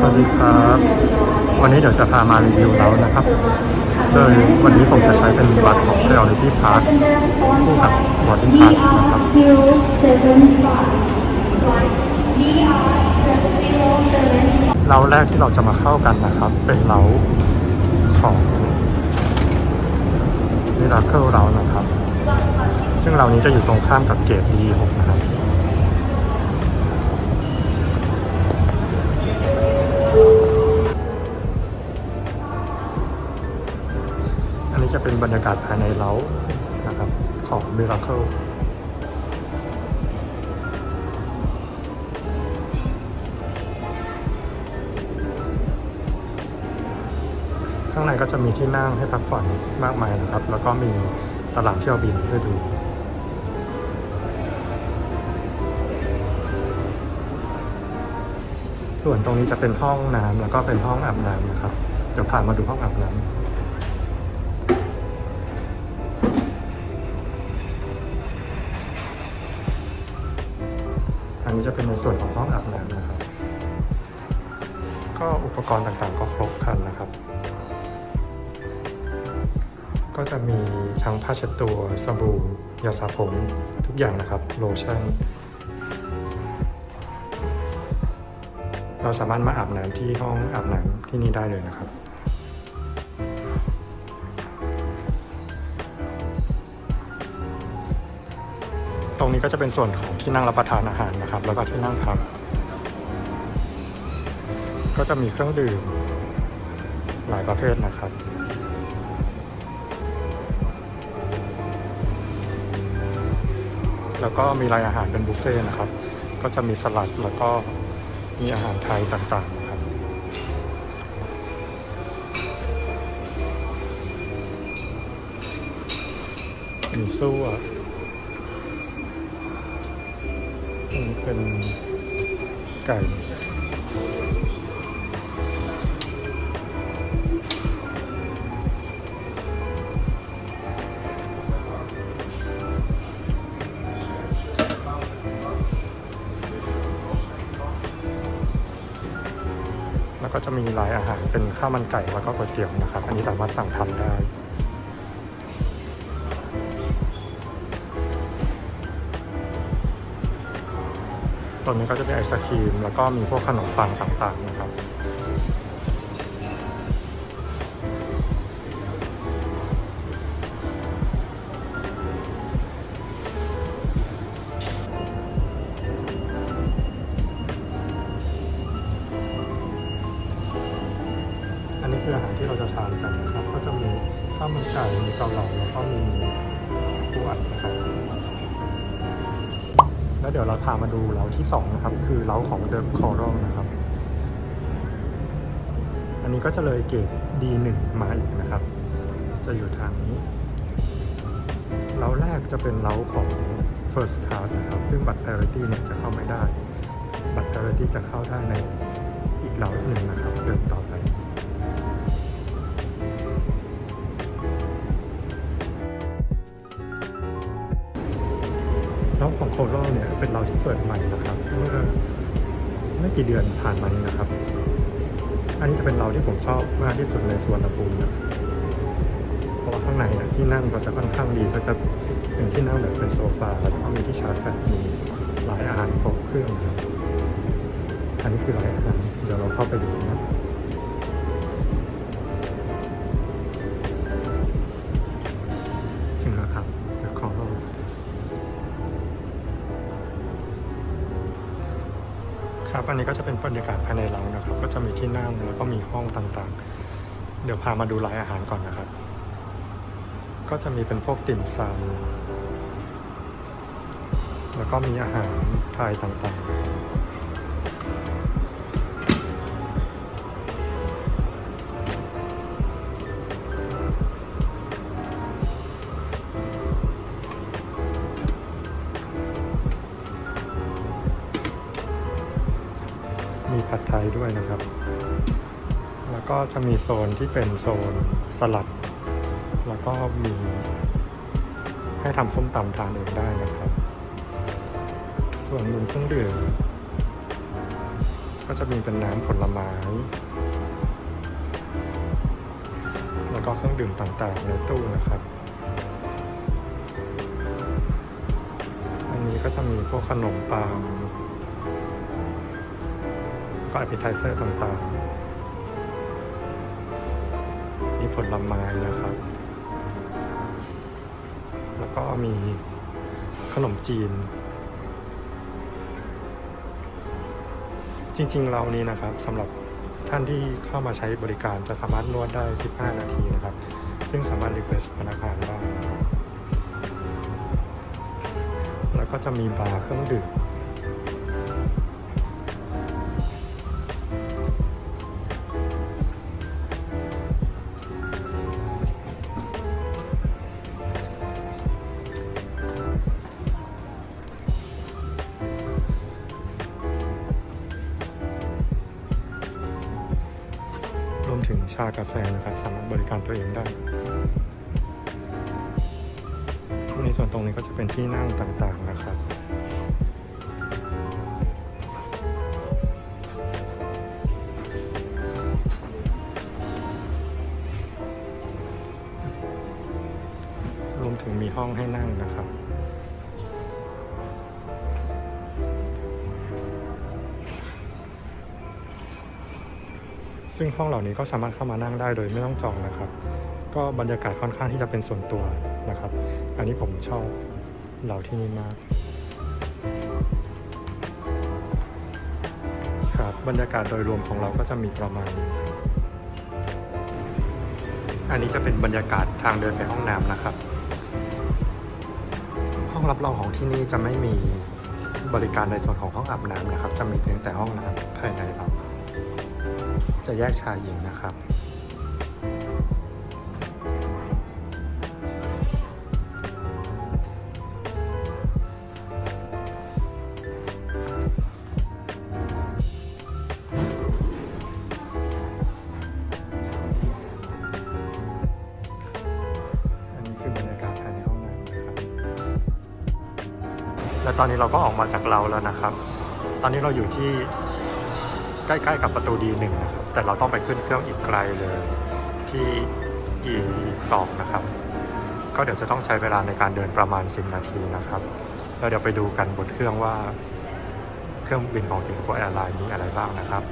สวัสดีครับ วันนี้เดี๋ยวจะพามารีวิวเล้านะครับ โดยวันนี้ผมจะใช้เป็นบัตรของ Reality Park คู่กับ Boarding Pass นะครับเล้าแรกที่เราจะมาเข้ากันนะครับ เป็นเล้าของ Miracle เล้านะครับ ซึ่งเรานี้จะอยู่ตรงข้ามกับเกต D6 นะครับ บรรยากาศภายในเล้านะครับของ Miracle ข้างในก็จะมีที่นั่งให้พักผ่อนมากมายนะครับ แล้วก็มีตลาดเที่ยวบินให้ดูส่วนตรงนี้จะเป็นห้องน้ำแล้วก็เป็นห้องอาบน้ำนะครับ เดี๋ยวพามาดูห้องอาบน้ำ อันนี้จะเป็นในส่วนของห้องอาบน้ำนะครับ ก็อุปกรณ์ต่างๆก็ครบครันนะครับ ก็จะมีทั้งผ้าเช็ดตัวสบู่ยาสระผมทุกอย่างนะครับโลชั่นเราสามารถมาอาบน้ำที่ห้องอาบน้ำที่นี่ได้เลยนะครับ ตรงนี้ก็จะเป็นส่วนของที่นั่งรับประทานอาหารนะครับ แล้วก็ที่นั่งพักก็จะมีเครื่องดื่มหลายประเภทนะครับแล้วก็มีรายอาหารเป็นบุฟเฟ่นะครับ ก็จะมีสลัดแล้วก็มีอาหารไทยต่างๆนะครับ มีซั่วอั นนี้เป็นไก่แล้วก็จะมีรายอาหารเป็นข้าวมันไก่แล้วก็ก๋วยเตี๋ยวนะครับ อันนี้สามารถสั่งทำได้ ส่วนนี้ก็จะเป็นไอศครีม แล้วก็มีพวกขนมปังต่างๆนะครับอันนี้คืออาหารที่เราจะทานกันนะครับ ก็จะมีข้าวมันไก่มีเกาเหลาแล้วก็มีปูอัดนะครับ แล้วเดี๋ยวเราพามาดูเล้าที่สองนะครับ คือเล้าของเด e คอรัลนะครับ อันนี้ก็จะเลยเกรด D1 มาอีกนะครับ จะอยู่ทางนี้เล้าแรกจะเป็นเล้าของ First Class นะครับ ซึ่งบัตร Priority เนี่ยจะเข้าไม่ได้ บัตร Priority จะเข้าได้ในอีกเล้าหนึ่งนะครับเดินต่อ ไปแล้วของโคโรเนี่ยเป็นเราที่เปิดใหม่นะครับเมื่อไม่กี่เดือนผ่านมานี้นะครับ อันนี้จะเป็นเราที่ผมชอบมากที่สุดในสวนภูมินะเพราะว่าข้างในเนี่ยที่นั่งก็จะค่อนข้างดีก็จะเป็นที่นั่งแบบเป็นโซฟาแล้วก็มีที่ชาร์จแบตมีหลายอาหารครบเครื่องครับอันนี้คือหลายอาหารเดี๋ยวเราเข้าไปดูนะ ครับ อันนี้ก็จะเป็นบรรยากาศภายในร้านะครับ ก็จะมีที่นั่งแล้วก็มีห้องต่างๆ เดี๋ยวพามาดูรายอาหารก่อนนะครับ ก็จะมีเป็นพวกติ่มซำแล้วก็มีอาหารไทยต่างๆ ผัดไทยด้วยนะครับ แล้วก็จะมีโซนที่เป็นโซนสลัด แล้วก็มีให้ทำส้มตำทานเองได้นะครับ ส่วนมุมเครื่องดื่มก็จะมีเป็นน้ำผลไม้ แล้วก็เครื่องดื่มต่างๆในตู้นะครับอันนี้ก็จะมีพวกขนมปัง ก็อ p ิ t i เซอร์ต่างๆ มีผลไม้นะครับ แล้วก็มีขนมจีน จริงๆ เรานี้นะครับสำหรับท่านที่เข้ามาใช้บริการจะสามารถนวดได้ 15 นาทีนะครับ ซึ่งสามารถรีเควสพนักงานได้ แล้วก็จะมีบาร์เครื่องดื่ม ถึงชากาแฟนะครับ สามารถบริการตัวเองได้ในส่วนตรงนี้ก็จะเป็นที่นั่งต่างๆนะครับรวมถึงมีห้องให้นั่งนะครับ ซึ่งห้องเหล่านี้ก็สามารถเข้ามานั่งได้โดยไม่ต้องจองนะครับ ก็บรรยากาศค่อนข้างที่จะเป็นส่วนตัวนะครับ อันนี้ผมชอบเหล่าที่นี่มากครับบรรยากาศโดยรวมของเราก็จะมีประมาณนี้อันนี้จะเป็นบรรยากาศทางเดินไปห้องน้ำนะครับ ห้องรับรองของที่นี่จะไม่มีบริการในส่วนของห้องอาบน้ำนะครับ จะมีเพียงแต่ห้องน้ำภายในเรา จะแยกชายหญิงนะครับ อันนี้คือบรรยากาศภายในห้องน้ำนะครับ และตอนนี้เราก็ออกมาจากเราแล้วนะครับ ตอนนี้เราอยู่ที่ใกล้ๆกับประตูดีหนึ่งนะครับ แต่เราต้องไปขึ้นเครื่องอีกไกลเลยที่อีสองนะครับ ก็เดี๋ยวจะต้องใช้เวลาในการเดินประมาณ 10 นาทีนะครับ แล้วเดี๋ยวไปดูกันบนเครื่องว่า เครื่องบินของสิงคโปร์แอร์ไลน์มีอะไรบ้างนะครับ